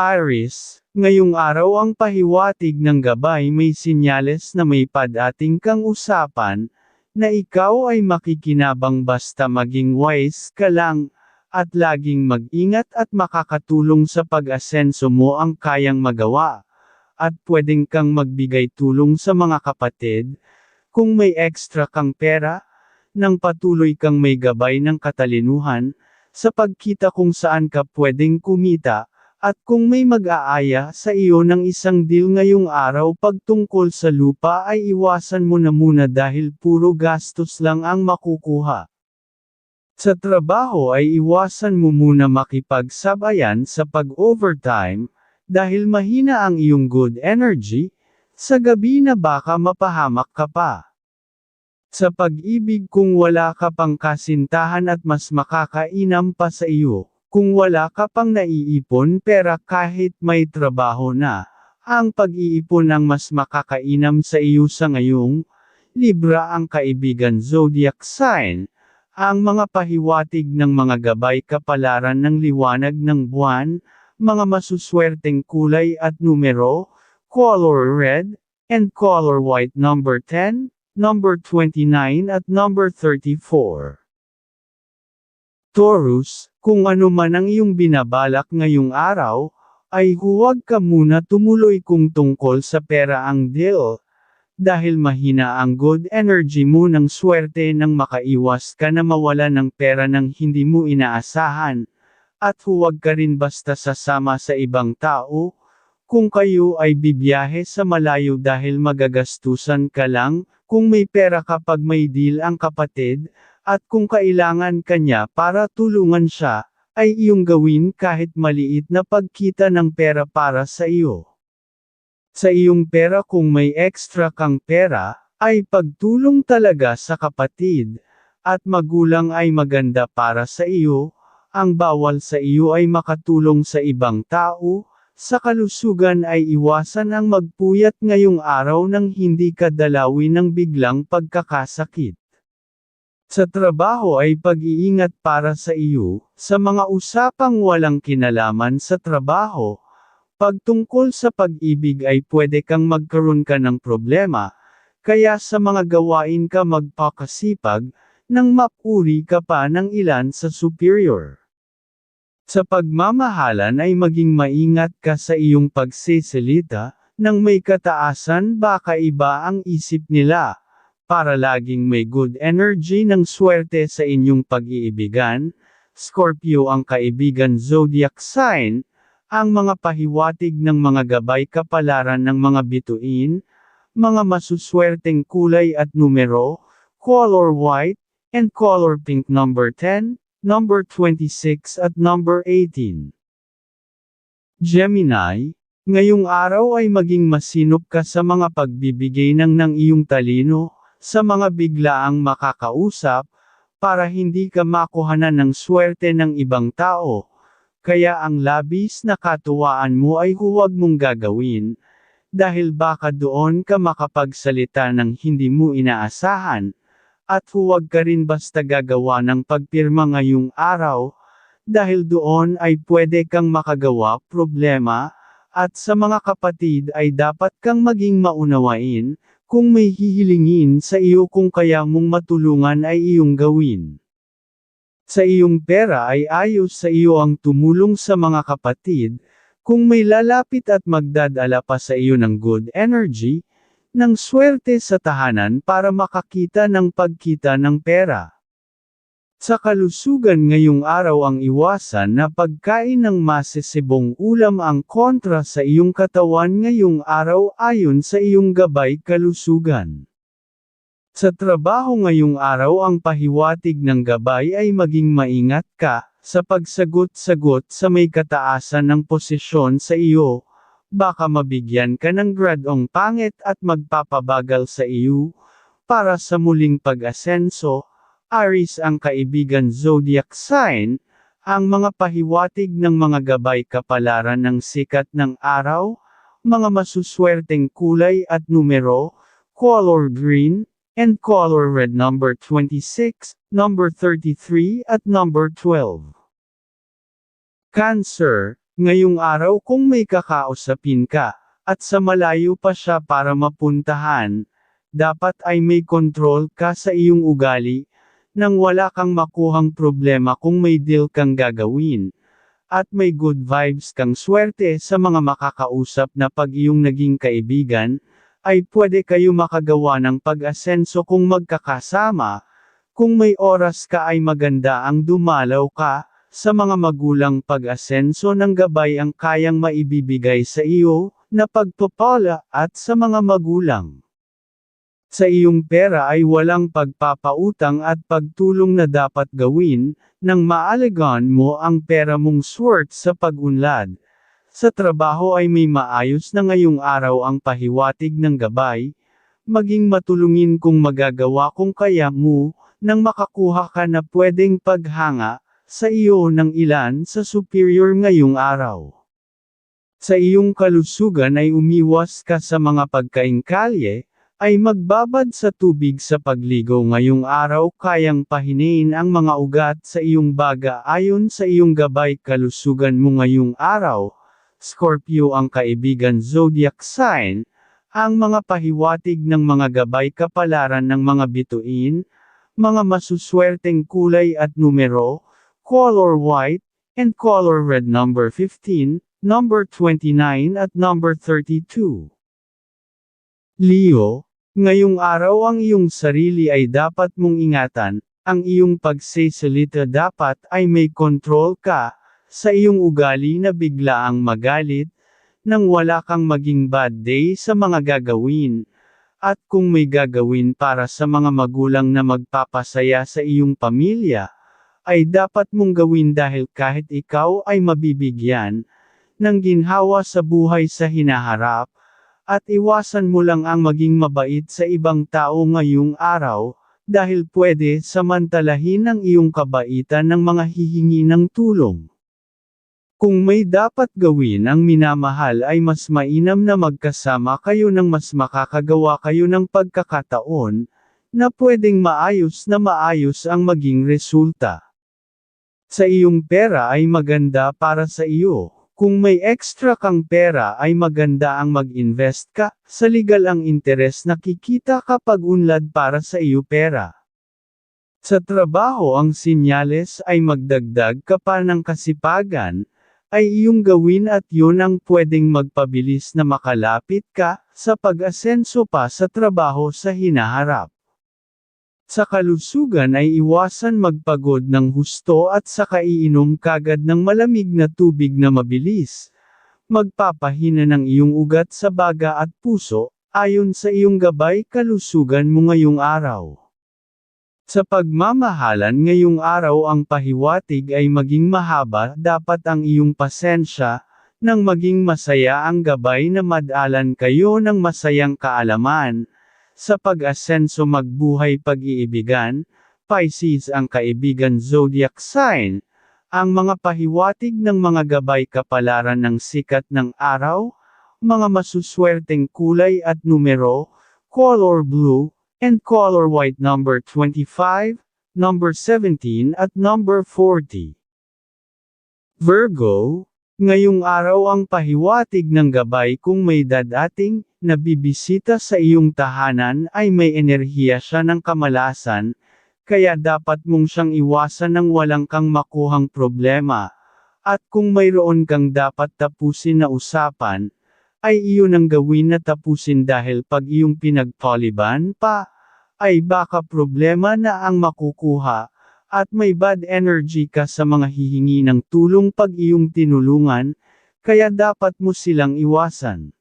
Aris, ngayong araw ang pahiwatig ng gabay may sinyales na may padating kang usapan, na ikaw ay makikinabang basta maging wise ka lang, at laging mag-ingat at makakatulong sa pag-asenso mo ang kayang magawa. At pwedeng kang magbigay tulong sa mga kapatid, kung may extra kang pera, nang patuloy kang may gabay ng katalinuhan, sa pagkita kung saan ka pwedeng kumita, at kung may mag-aaya sa iyo ng isang deal ngayong araw pagtungkol sa lupa ay iwasan mo na muna dahil puro gastos lang ang makukuha. Sa trabaho ay iwasan mo muna makipagsabayan sa pag-overtime, dahil mahina ang iyong good energy, sa gabi na baka mapahamak ka pa. Sa pag-ibig kung wala ka pang kasintahan at mas makakainam pa sa iyo, kung wala ka pang naiipon pera kahit may trabaho na, ang pag-iipon ang mas makakainam sa iyo sa ngayong, Libra ang kaibigan zodiac sign, ang mga pahiwatig ng mga gabay kapalaran ng liwanag ng buwan, mga masuswerteng kulay at numero, color red, and color white number 10, number 29 at number 34. Taurus, kung ano man ang iyong binabalak ngayong araw, ay huwag ka muna tumuloy kung tungkol sa pera ang deal. Dahil mahina ang good energy mo ng swerte nang makaiwas ka na mawala ng pera ng hindi mo inaasahan. At huwag ka rin basta sasama sa ibang tao, kung kayo ay bibiyahe sa malayo dahil magagastusan ka lang, kung may pera kapag may deal ang kapatid, at kung kailangan kanya para tulungan siya, ay iyong gawin kahit maliit na pagkita ng pera para sa iyo. Sa iyong pera kung may extra kang pera, ay pagtulong talaga sa kapatid, at magulang ay maganda para sa iyo, ang bawal sa iyo ay makatulong sa ibang tao, sa kalusugan ay iwasan ang magpuyat ngayong araw nang hindi ka dalawin ng biglang pagkakasakit. Sa trabaho ay pag-iingat para sa iyo, sa mga usapang walang kinalaman sa trabaho. Pagtungkol sa pag-ibig ay pwede kang magkaroon ka ng problema, kaya sa mga gawain ka magpakasipag, nang mapuri ka pa ng ilan sa superior. Sa pagmamahalan ay maging maingat ka sa iyong pagsisilita, nang may kataasan baka iba ang isip nila para laging may good energy ng swerte sa inyong pag-iibigan, Scorpio ang kaibigan zodiac sign, ang mga pahiwatig ng mga gabay kapalaran ng mga bituin, mga masuswerteng kulay at numero, color white, and color pink number 10, number 26 at number 18. Gemini, ngayong araw ay maging masinop ka sa mga pagbibigay ng ng iyong talino, sa mga biglaang makakausap, para hindi ka makuhanan ng swerte ng ibang tao. Kaya ang labis na katuwaan mo ay huwag mong gagawin, dahil baka doon ka makapagsalita ng hindi mo inaasahan, at huwag ka rin basta gagawa ng pagpirma ngayong araw, dahil doon ay pwede kang makagawa problema, at sa mga kapatid ay dapat kang maging maunawain, kung may hihilingin sa iyo kung kaya mong matulungan ay iyong gawin. Sa iyong pera ay ayos sa iyo ang tumulong sa mga kapatid, kung may lalapit at magdadala pa sa iyo ng good energy, ng swerte sa tahanan para makakita ng pagkita ng pera. Sa kalusugan ngayong araw ang iwasan na pagkain ng masisibong ulam ang kontra sa iyong katawan ngayong araw ayon sa iyong gabay kalusugan. Sa trabaho ngayong araw ang pahiwatig ng gabay ay maging maingat ka, sa pagsagot-sagot sa may kataasan ng posisyon sa iyo, baka mabigyan ka ng gradong pangit at magpapabagal sa iyo, para sa muling pag-asenso, Aris ang kaibigan zodiac sign, ang mga pahiwatig ng mga gabay kapalaran ng sikat ng araw, mga masuswerteng kulay at numero, color green, and color red number 26, number 33 at number 12. Cancer, Ngayong araw kung may kakausapin ka, at sa malayo pa siya para mapuntahan, dapat ay may kontrol ka sa iyong ugali, nang wala kang makuhang problema kung may deal kang gagawin. At may good vibes kang swerte sa mga makakausap na pag iyong naging kaibigan, ay pwede kayo makagawa ng pag-asenso kung magkakasama, kung may oras ka ay maganda ang dumalaw ka, sa mga magulang pag-asenso ng gabay ang kayang maibibigay sa iyo, na pagpapala, at sa mga magulang. Sa iyong pera ay walang pagpapautang at pagtulong na dapat gawin, nang maalagaan mo ang pera mong swert sa pag-unlad. Sa trabaho ay may maayos na ngayong araw ang pahiwatig ng gabay, maging matulungin kung magagawa kung kaya mo, nang makakuha ka na pwedeng paghanga, sa iyo ng ilan sa superior ngayong araw. Sa iyong kalusugan ay umiwas ka sa mga pagkaingkalye, ay magbabad sa tubig sa pagligo ngayong araw kayang pahinain ang mga ugat sa iyong baga ayon sa iyong gabay kalusugan mo ngayong araw. Scorpio ang kaibigan zodiac sign, ang mga pahiwatig ng mga gabay kapalaran ng mga bituin, mga masuswerteng kulay at numero, color white, and color red number 15, number 29 at number 32. Leo, ngayong araw ang iyong sarili ay dapat mong ingatan, ang iyong pagsesalita dapat ay may kontrol ka, sa iyong ugali na biglaang magalit, nang wala kang maging bad day sa mga gagawin. At kung may gagawin para sa mga magulang na magpapasaya sa iyong pamilya, ay dapat mong gawin dahil kahit ikaw ay mabibigyan, ng ginhawa sa buhay sa hinaharap, at iwasan mo lang ang maging mabait sa ibang tao ngayong araw, dahil pwede samantalahin ang iyong kabaitan ng mga hihingi ng tulong. Kung may dapat gawin ang minamahal ay mas mainam na magkasama kayo ng mas makakagawa kayo ng pagkakataon, na pwedeng maayos na maayos ang maging resulta. Sa iyong pera ay maganda para sa iyo, kung may extra kang pera ay maganda ang mag-invest ka, sa legal ang interes na kikita kapag unlad para sa iyo pera. Sa trabaho ang sinyales ay magdagdag ka pa ng kasipagan, ay iyong gawin at yun ang pwedeng magpabilis na makalapit ka, sa pag-asenso pa sa trabaho sa hinaharap. Sa kalusugan ay iwasan magpagod ng husto at sa kaiinom kagad ng malamig na tubig na mabilis. Magpapahina ng iyong ugat sa baga at puso, ayon sa iyong gabay kalusugan mo ngayong araw. Sa pagmamahalan ngayong araw ang pahiwatig ay maging mahaba dapat ang iyong pasensya, nang maging masaya ang gabay na madalan kayo ng masayang kaalaman. Sa pag-asenso magbuhay pag-iibigan, Pisces ang kaibigan zodiac sign, ang mga pahiwatig ng mga gabay kapalaran ng sikat ng araw, mga masuswerteng kulay at numero, color blue, and color white number 25, number 17 at number 40. Virgo, ngayong araw ang pahiwatig ng gabay kung may dadating, na bibisita sa iyong tahanan ay may enerhiya siya ng kamalasan, kaya dapat mong siyang iwasan ng walang kang makuhang problema. At kung mayroon kang dapat tapusin na usapan, ay iyon ang gawin na tapusin dahil pag iyong pinagtaliban pa, ay baka problema na ang makukuha, at may bad energy ka sa mga hihingi ng tulong pag iyong tinulungan, kaya dapat mo silang iwasan.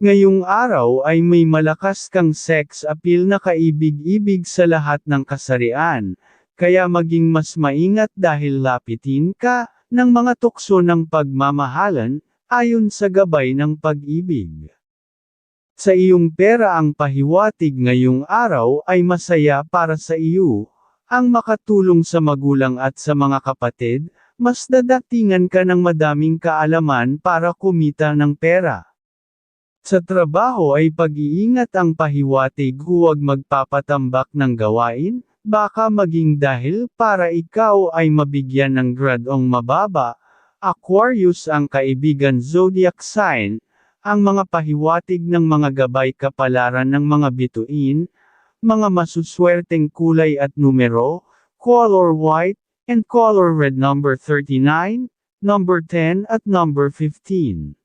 Ngayong araw ay may malakas kang sex appeal na kaibig-ibig sa lahat ng kasarian, kaya maging mas maingat dahil lapitin ka, ng mga tukso ng pagmamahalan, ayon sa gabay ng pag-ibig. Sa iyong pera ang pahiwatig ngayong araw ay masaya para sa iyo, ang makatulong sa magulang at sa mga kapatid, mas dadatingan ka ng madaming kaalaman para kumita ng pera. Sa trabaho ay pag-iingat ang pahiwatig huwag magpapatambak ng gawain, baka maging dahil para ikaw ay mabigyan ng gradong mababa, Aquarius ang kaibigan zodiac sign, ang mga pahiwatig ng mga gabay kapalaran ng mga bituin, mga masuswerteng kulay at numero, color white, and color red number 39, number 10 at number 15.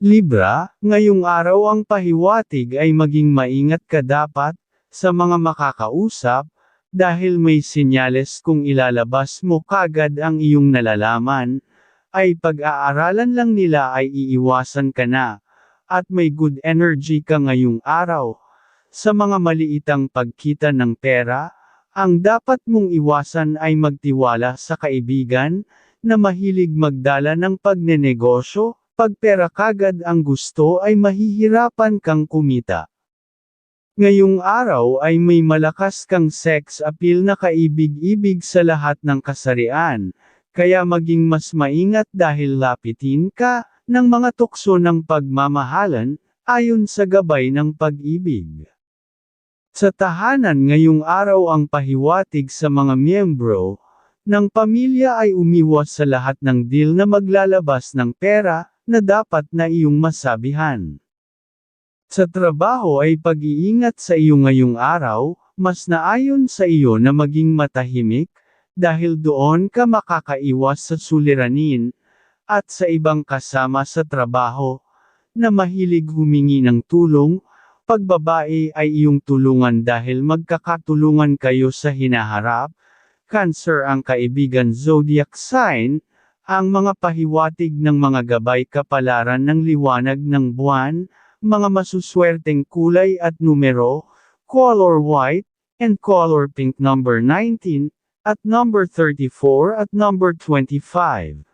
Libra, ngayong araw ang pahiwatig ay maging maingat ka dapat, sa mga makakausap, dahil may sinyales kung ilalabas mo kagad ang iyong nalalaman, ay pag-aaralan lang nila ay iiwasan ka na, at may good energy ka ngayong araw. Sa mga maliitang pagkita ng pera, ang dapat mong iwasan ay magtiwala sa kaibigan, na mahilig magdala ng pagnenegosyo, pag pera kagad ang gusto ay mahihirapan kang kumita. Ngayong araw ay may malakas kang sex appeal na kaibig-ibig sa lahat ng kasarian, kaya maging mas maingat dahil lapitin ka, ng mga tukso ng pagmamahalan, ayon sa gabay ng pag-ibig. Sa tahanan ngayong araw ang pahiwatig sa mga miyembro, ng pamilya ay umiwas sa lahat ng deal na maglalabas ng pera, na dapat na iyong masabihan. Sa trabaho ay pag-iingat sa iyo ngayong araw, mas naayon sa iyo na maging matahimik, dahil doon ka makakaiwas sa suliranin, at sa ibang kasama sa trabaho, na mahilig humingi ng tulong, pagbabae ay iyong tulungan dahil magkakatulungan kayo sa hinaharap, Cancer ang kaibigan zodiac sign, ang mga pahiwatig ng mga gabay kapalaran ng liwanag ng buwan, mga masuswerteng kulay at numero, color white, and color pink number 19, at number 34 at number 25.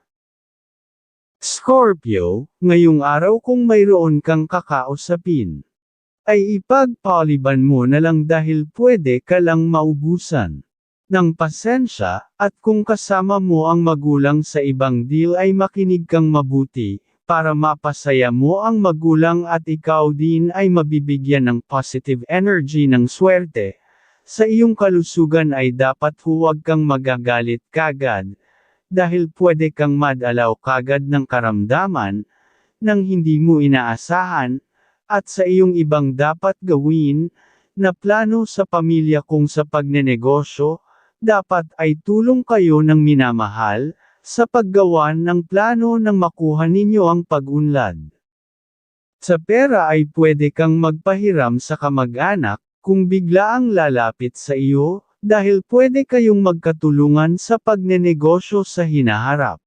Scorpio, ngayong araw kung mayroon kang kakausapin, ay ipagpaliban mo na lang dahil pwede ka lang maubusan ng pasensya, at kung kasama mo ang magulang sa ibang deal ay makinig kang mabuti, para mapasaya mo ang magulang at ikaw din ay mabibigyan ng positive energy ng swerte. Sa iyong kalusugan ay dapat huwag kang magagalit kagad, dahil pwede kang madalaw kagad ng karamdaman, nang hindi mo inaasahan, at sa iyong ibang dapat gawin, na plano sa pamilya kung sa pagnenegosyo, dapat ay tulong kayo ng minamahal, sa paggawa ng plano nang makuha ninyo ang pag-unlad. Sa pera ay pwede kang magpahiram sa kamag-anak, kung bigla ang lalapit sa iyo, dahil pwede kayong magkatulungan sa pagnenegosyo sa hinaharap.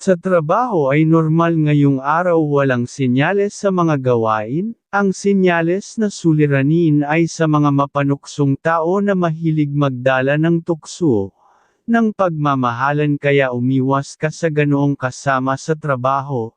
Sa trabaho ay normal ngayong araw walang senyales sa mga gawain, ang senyales na suliranin ay sa mga mapanuksong tao na mahilig magdala ng tukso, ng pagmamahalan kaya umiwas ka sa ganoong kasama sa trabaho.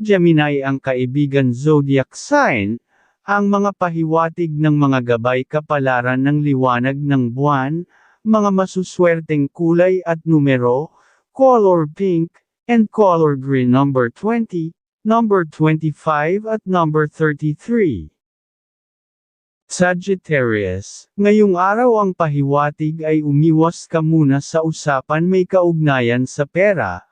Gemini ang kaibigan zodiac sign, ang mga pahiwatig ng mga gabay kapalaran ng liwanag ng buwan, mga masuswerteng kulay at numero, color pink, and color green number 20, number 25 at number 33. Sagittarius, ngayong araw ang pahiwatig ay umiwas ka muna sa usapan may kaugnayan sa pera,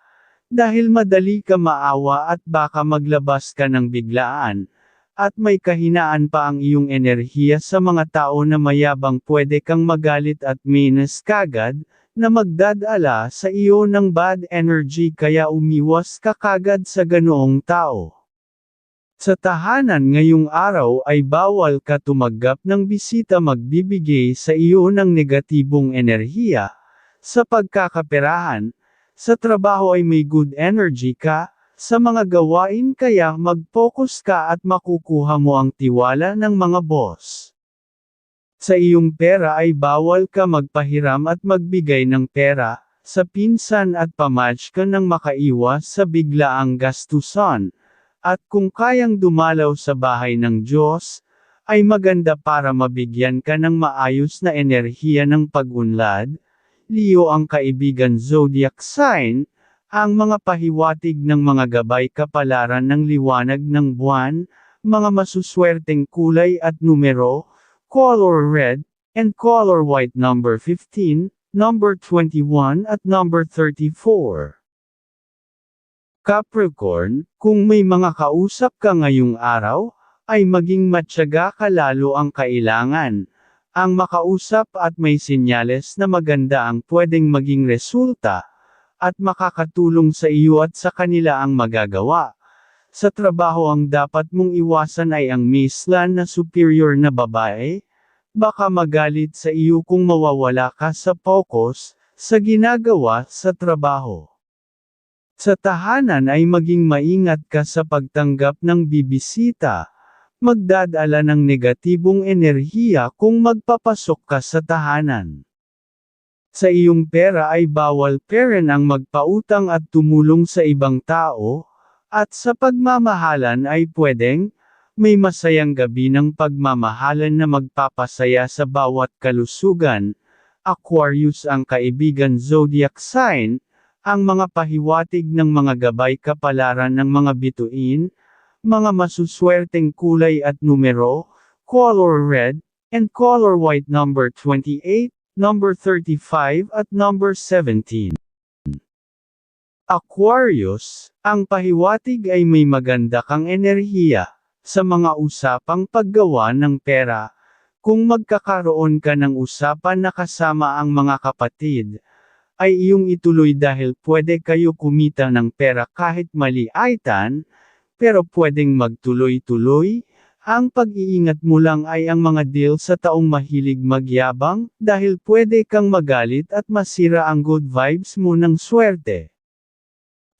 dahil madali ka maawa at baka maglabas ka ng biglaan, at may kahinaan pa ang iyong enerhiya sa mga tao na mayabang pwede kang magalit at minus kagad, na magdadala sa iyo ng bad energy kaya umiwas ka kagad sa ganoong tao. Sa tahanan ngayong araw ay bawal ka tumaggap ng bisita magbibigay sa iyo ng negatibong enerhiya. Sa pagkakaperahan, sa trabaho ay may good energy ka, sa mga gawain kaya mag-focus ka at makukuha mo ang tiwala ng mga boss. Sa iyong pera ay bawal ka magpahiram at magbigay ng pera, sa pinsan at pamatch ka nang makaiwas sa biglaang gastusan, at kung kayang dumalaw sa bahay ng Diyos, ay maganda para mabigyan ka ng maayos na enerhiya ng pag-unlad. Leo ang kaibigan zodiac sign, ang mga pahiwatig ng mga gabay kapalaran ng liwanag ng buwan, mga masuswerteng kulay at numero, color red, and color white number 15, number 21 at number 34. Capricorn, kung may mga kausap ka ngayong araw, ay maging matyaga ka lalo ang kailangan. Ang makausap at may sinyales na maganda ang pwedeng maging resulta, at makakatulong sa iyo at sa kanila ang magagawa. Sa trabaho ang dapat mong iwasan ay ang mislan na superior na babae, baka magalit sa iyo kung mawawala ka sa focus, sa ginagawa sa trabaho. Sa tahanan ay maging maingat ka sa pagtanggap ng bibisita. Magdadala ng negatibong enerhiya kung magpapasok ka sa tahanan. Sa iyong pera ay bawal peren ang magpautang at tumulong sa ibang tao, at sa pagmamahalan ay pwedeng, may masayang gabi ng pagmamahalan na magpapasaya sa bawat kalusugan. Aquarius ang kaibigan zodiac sign, ang mga pahiwatig ng mga gabay kapalaran ng mga bituin, mga masuswerteng kulay at numero, color red, and color white number 28, number 35 at number 17. Aquarius, ang pahiwatig ay may maganda kang enerhiya, sa mga usapang paggawa ng pera, kung magkakaroon ka ng usapan na kasama ang mga kapatid, ay iyong ituloy dahil pwede kayo kumita ng pera kahit maliaitan, pero pwedeng magtuloy-tuloy, ang pag-iingat mo lang ay ang mga deal sa taong mahilig magyabang, dahil pwede kang magalit at masira ang good vibes mo ng swerte.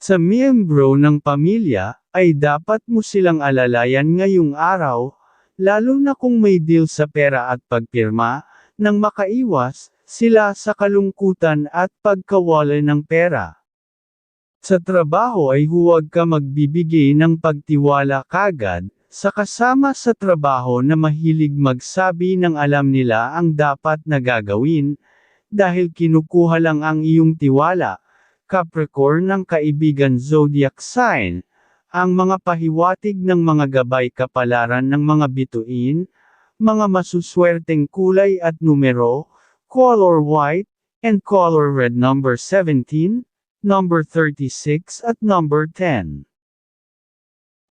Sa miyembro ng pamilya, ay dapat mo silang alalayan ngayong araw, lalo na kung may deal sa pera at pagpirma, nang makaiwas, sila sa kalungkutan at pagkawala ng pera. Sa trabaho ay huwag ka magbibigay ng pagtiwala kagad, sa kasama sa trabaho na mahilig magsabi ng alam nila ang dapat na gagawin, dahil kinukuha lang ang iyong tiwala, Capricorn ng kaibigan zodiac sign, ang mga pahiwatig ng mga gabay kapalaran ng mga bituin, mga masuswerteng kulay at numero, color white, and color red number 17, number 36 at number 10.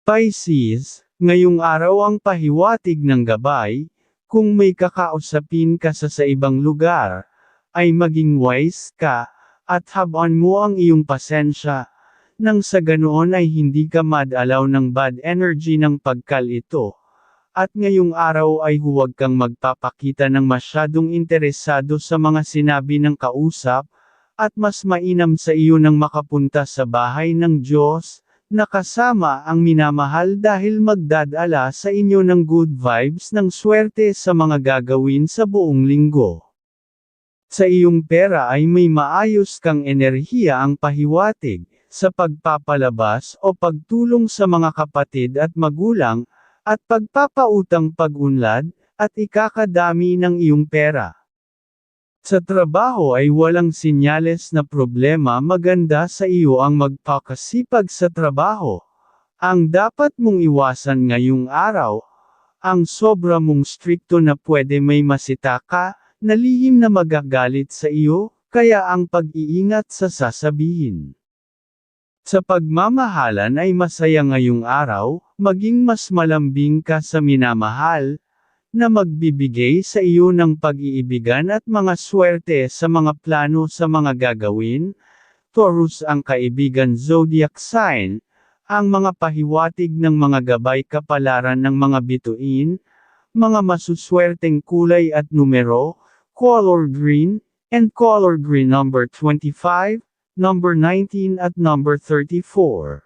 Pisces, ngayong araw ang pahiwatig ng gabay, kung may kakausapin ka sa sa ibang lugar, ay maging wise ka, at habaan mo ang iyong pasensya, nang sa ganoon ay hindi ka madalaw ng bad energy ng pagkalito. At ngayong araw ay huwag kang magpapakita ng masyadong interesado sa mga sinabi ng kausap, at mas mainam sa iyo nang makapunta sa bahay ng Diyos, na kasama ang minamahal dahil magdadala sa inyo ng good vibes ng swerte sa mga gagawin sa buong linggo. Sa iyong pera ay may maayos kang enerhiya ang pahiwatig, sa pagpapalabas o pagtulong sa mga kapatid at magulang, at pagpapautang pag-unlad, at ikakadami ng iyong pera. Sa trabaho ay walang sinyales na problema maganda sa iyo ang magpakasipag sa trabaho. Ang dapat mong iwasan ngayong araw, ang sobra mong strikto na pwede may masita ka, Nalihim na magagalit sa iyo, kaya ang pag-iingat sa sasabihin. Sa pagmamahalan ay masaya ngayong araw, maging mas malambing ka sa minamahal, na magbibigay sa iyo ng pag-iibigan at mga swerte sa mga plano sa mga gagawin. Taurus ang kaibigan zodiac sign, ang mga pahiwatig ng mga gabay kapalaran ng mga bituin, mga masuswerteng kulay at numero, color green, and color green number 25, number 19 at number 34.